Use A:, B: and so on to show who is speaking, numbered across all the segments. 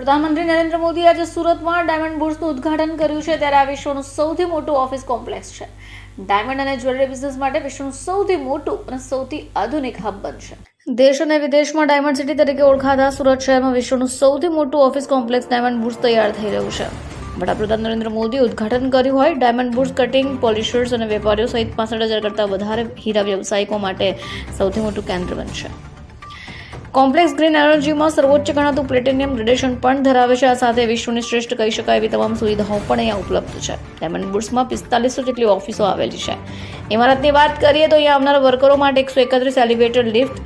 A: પ્રધાનમંત્રી નરેન્દ્ર મોદી આજે સુરતમાં ડાયમંડ બુર્સનું ઉદ્ઘાટન કર્યું છે. ત્યારે આ વિશ્વનું સૌથી મોટું ઓફિસ કોમ્પ્લેક્સ છે. ડાયમંડ અને જ્વેલરી બિઝનેસ માટે વિશ્વનું સૌથી મોટું અને સૌથી આધુનિક હબ બનશે. દેશ અને વિદેશમાં ડાયમંડ સિટી તરીકે ઓળખાતા સુરત શહેરમાં વિશ્વનું સૌથી મોટું ઓફિસ કોમ્પ્લેક્સ ડાયમંડ બુર્સ તૈયાર થઈ રહ્યું છે. વડાપ્રધાન નરેન્દ્ર મોદીએ ઉદ્ઘાટન કર્યું હોય ડાયમંડ બુર્સ કટિંગ, પોલિશર્સ અને વેપારીઓ સહિત પાસઠ હજાર કરતાં વધારે હીરા વ્યવસાયિકો માટે સૌથી મોટું કેન્દ્ર બનશે. કોમ્પ્લેક્સ ગ્રીન એનર્જીમાં સર્વોચ્ચ ગણાતું પ્લેટિનિયમ ગ્રેડેશન પણ ધરાવે છે. આ સાથે વિશ્વની શ્રેષ્ઠ કહી શકાય એવી તમામ સુવિધાઓ પણ અહીંયા ઉપલબ્ધ છે. ડાયમંડ બુટ્સમાં પિસ્તાલીસો જેટલી ઓફિસો આવેલી છે. ઇમારતની વાત કરીએ તો અહીંયા આવનારા વર્કરો માટે એકસો એકત્રીસ elevator lift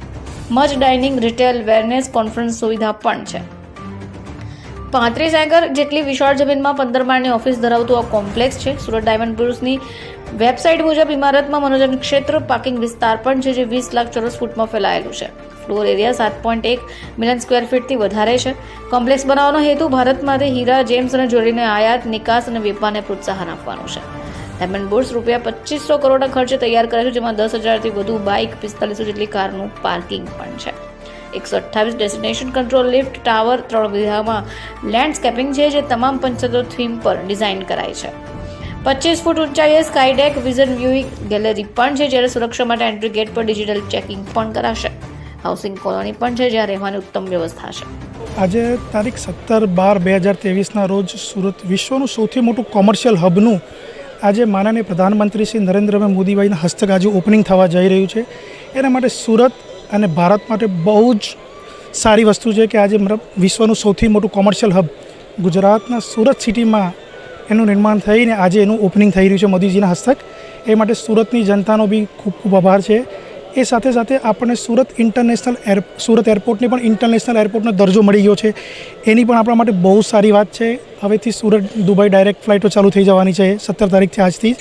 A: much dining, retail wellness conference સુવિધા પણ છે. પાંત્રીસ એકર જેટલી વિશાળ જમીનમાં પંદર માળની ઓફિસ ધરાવતું આ કોમ્પ્લેક્સ છે. સુરત ડાયમંડ બુર્સની વેબસાઇટ મુજબ ઇમારતમાં મનોરંજન ક્ષેત્ર, પાર્કિંગ વિસ્તાર પણ છે, જે વીસ લાખ ચોરસ ફૂટમાં ફેલાયેલું છે. ફ્લોર એરિયા સાત પોઈન્ટ એક મિલિયન સ્ક્વેર ફીટથી વધારે છે. કોમ્પ્લેક્સ બનાવવાનો હેતુ ભારતમાંથી હીરા, જેમ્સ અને જ્વેલરીને આયાત, નિકાસ અને વેપારને પ્રોત્સાહન આપવાનું છે. ડાયમંડ બુર્સ રૂપિયા પચીસો કરોડના ખર્ચે તૈયાર કરે છે, જેમાં દસ હજારથી વધુ બાઇક પિસ્તાલીસો જેટલી કારનું પાર્કિંગ પણ છે. એકસો અઠ્ઠાવીસ ડેસ્ટિનેશન કંટ્રોલ લિફ્ટ ટાવર ત્રણ વિધામાં લેન્ડસ્કેપિંગ છે, જે તમામ પંચતો થીમ પર ડિઝાઇન કરાય છે. પચીસ ફૂટ ઊંચાઈએ સ્કાયડેક વિઝન વ્યૂઇંગ ગેલેરી પણ છે, જ્યારે સુરક્ષા માટે એન્ટ્રી ગેટ પર ડિજિટલ ચેકિંગ પણ કરાશે. હાઉસિંગ કોલોની પણ છે, જ્યાં રહેવાની ઉત્તમ વ્યવસ્થા છે.
B: આજે તારીખ સત્તર બાર બે હજાર ત્રેવીસના રોજ સુરત વિશ્વનું સૌથી મોટું કોમર્શિયલ હબનું આજે માનનીય પ્રધાનમંત્રી શ્રી નરેન્દ્રભાઈ મોદીભાઈના હસ્તક આજે ઓપનિંગ થવા જઈ રહ્યું છે. એના માટે સુરત અને ભારત માટે બહુ જ સારી વસ્તુ છે કે આજે વિશ્વનું સૌથી મોટું કોમર્શિયલ હબ ગુજરાતના સુરત સિટીમાં એનું નિર્માણ થઈને આજે એનું ઓપનિંગ થઈ રહ્યું છે મોદીજીના હસ્તક. એ માટે સુરતની જનતાનો બી ખૂબ ખૂબ આભાર છે. એ સાથે સાથે આપણને સુરત ઇન્ટરનેશનલ એર સુરત એરપોર્ટને પણ ઇન્ટરનેશનલ એરપોર્ટનો દરજ્જો મળી ગયો છે. એની પણ આપણા માટે બહુ સારી વાત છે. હવેથી સુરત, દુબઈ ડાયરેક્ટ ફ્લાઇટો ચાલુ થઈ જવાની છે સત્તર તારીખથી આજથી.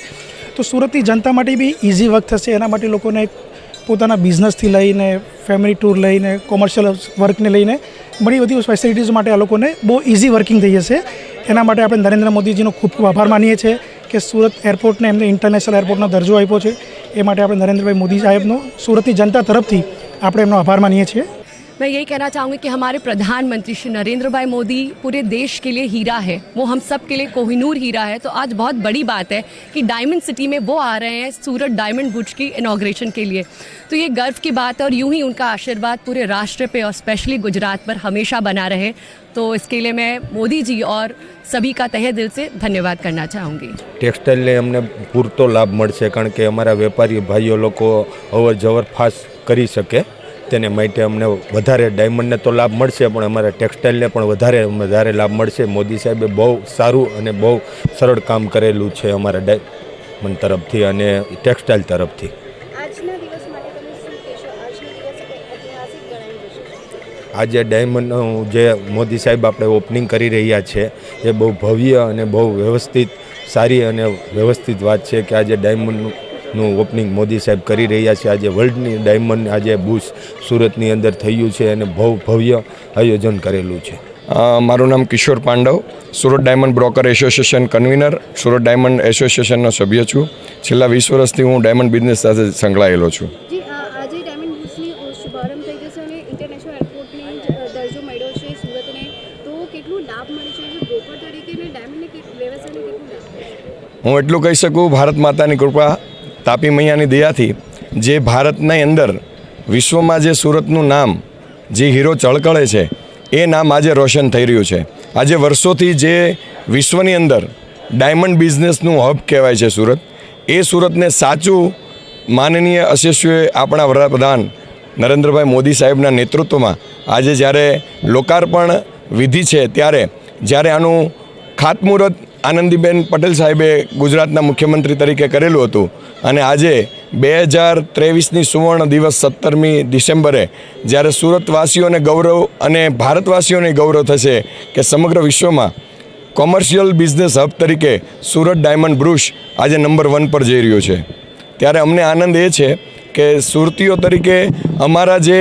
B: તો સુરતની જનતા માટે બી ઇઝી વર્ક થશે. એના માટે લોકોને પોતાના બિઝનેસથી લઈને ફેમિલી ટૂર લઈને કોમર્શિયલ વર્કને લઈને ઘણી બધી ફેસિલિટીઝ માટે આ લોકોને બહુ ઇઝી વર્કિંગ થઈ જશે. એના માટે આપણે નરેન્દ્ર મોદીજીનો ખૂબ ખૂબ આભાર માનીએ છીએ. કે સુરત એરપોર્ટને એમને ઇન્ટરનેશનલ એરપોર્ટનો દરજ્જો આપ્યો છે. એ માટે આપણે નરેન્દ્રભાઈ મોદી સાહેબનો, સુરતની જનતા તરફથી આપણે એમનો આભાર માનીએ છીએ.
C: मैं यही कहना चाहूँगी कि हमारे प्रधानमंत्री श्री नरेंद्र भाई मोदी पूरे देश के लिए हीरा है वो हम सब के लिए कोहिनूर हीरा है तो आज बहुत बड़ी बात है कि डायमंड सिटी में वो आ रहे हैं सूरत डायमंड बुर्ज की इनाग्रेशन के लिए तो ये गर्व की बात है और यूं ही उनका आशीर्वाद पूरे राष्ट्र पे और स्पेशली गुजरात पर हमेशा बना रहे तो इसके लिए मैं मोदी जी और सभी का तहे दिल से धन्यवाद करना चाहूँगी
D: ટેક્સટાઇલને અમને પૂરતો લાભ મળશે કારણ કે અમારા વેપારી ભાઈઓ લોકો અવર જવર ફાસ્ટ કરી શકે તેને માટે અમને વધારે ડાયમંડને તો લાભ મળશે પણ અમારે ટેક્સટાઇલને પણ વધારે વધારે લાભ મળશે. મોદી સાહેબે બહુ સારું અને બહુ સરળ કામ કરેલું છે અમારા ડાયમંડ તરફથી અને ટેક્સટાઇલ તરફથી. આજે ડાયમંડનું જે મોદી સાહેબ આપણે ઓપનિંગ કરી રહ્યા છે એ બહુ ભવ્ય અને બહુ વ્યવસ્થિત સારી અને વ્યવસ્થિત વાત છે કે આજે ડાયમંડનું નું ઓપનિંગ મોદી સાહેબ કરી રહ્યા છે. આજે વર્લ્ડની ડાયમંડ આજે બુશ સુરતની અંદર થયું છે અને બહુ ભવ્ય આયોજન કરેલું છે.
E: મારું નામ Kishor Pandav. Surat diamond broker association convenor. Surat diamond એસોસિએશનનો સભ્ય છું. છેલ્લા વીસ વર્ષથી હું ડાયમંડ બિઝનેસ સાથે સંકળાયેલો છું.
F: જી આ આજે ડાયમંડ બુર્સની અ, શુભારંભ થઈ જશે અને ઇન્ટરનેશનલ એરપોર્ટને જ, અ, દરજ્જો મળ્યો છે સુરતને. તો કેટલું લાભ મળે છે? જે બ્રોકર તરીકે ને ડાયમંડને કેટલું વ્યવસાયને કેટલું લાભ મળે છે?
E: હું એટલું કહી શકું ભારત માતાની કૃપા તાપી મૈયાની દયાથી જે ભારતની અંદર વિશ્વમાં જે સુરતનું નામ, જે હીરો ચળકળે છે, એ નામ આજે રોશન થઈ રહ્યું છે. આજે વર્ષોથી જે વિશ્વની અંદર ડાયમંડ બિઝનેસનું હબ કહેવાય છે સુરત, એ સુરતને સાચું માનનીય અશસ્વીએ આપણા વડાપ્રધાન નરેન્દ્રભાઈ મોદી સાહેબના નેતૃત્વમાં આજે જ્યારે લોકાર્પણ વિધિ છે ત્યારે જ્યારે આનું ખાતમુહૂર્ત આનંદીબેન પટેલ સાહેબે ગુજરાતના મુખ્યમંત્રી તરીકે કરેલું હતું. અને આજે બે હજાર ત્રેવીસની સુવર્ણ દિવસ સત્તરમી ડિસેમ્બરે જ્યારે સુરતવાસીઓને ગૌરવ અને ભારતવાસીઓને ગૌરવ થશે કે સમગ્ર વિશ્વમાં કોમર્શિયલ બિઝનેસ હબ તરીકે સુરત ડાયમંડ બ્રુશ આજે નંબર વન પર જઈ રહ્યું છે. ત્યારે અમને આનંદ એ છે કે સુરતીઓ તરીકે અમારા જે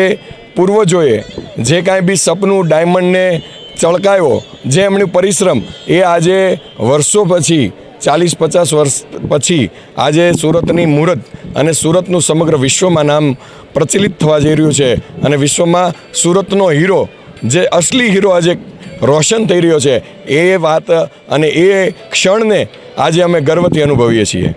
E: પૂર્વજોએ જે કાંઈ બી સપનું ડાયમંડને ચળકાયો, જે એમનું પરિશ્રમ, એ આજે વર્ષો પછી, ચાલીસ પચાસ વર્ષ પછી, આજે સુરતની મુહૂર્ત અને સુરતનું સમગ્ર વિશ્વમાં નામ પ્રચલિત થવા જઈ રહ્યું છે. અને વિશ્વમાં સુરતનો હીરો, જે અસલી હીરો આજે રોશન થઈ રહ્યો છે, એ વાત અને એ ક્ષણને આજે અમે ગર્વથી અનુભવીએ છીએ.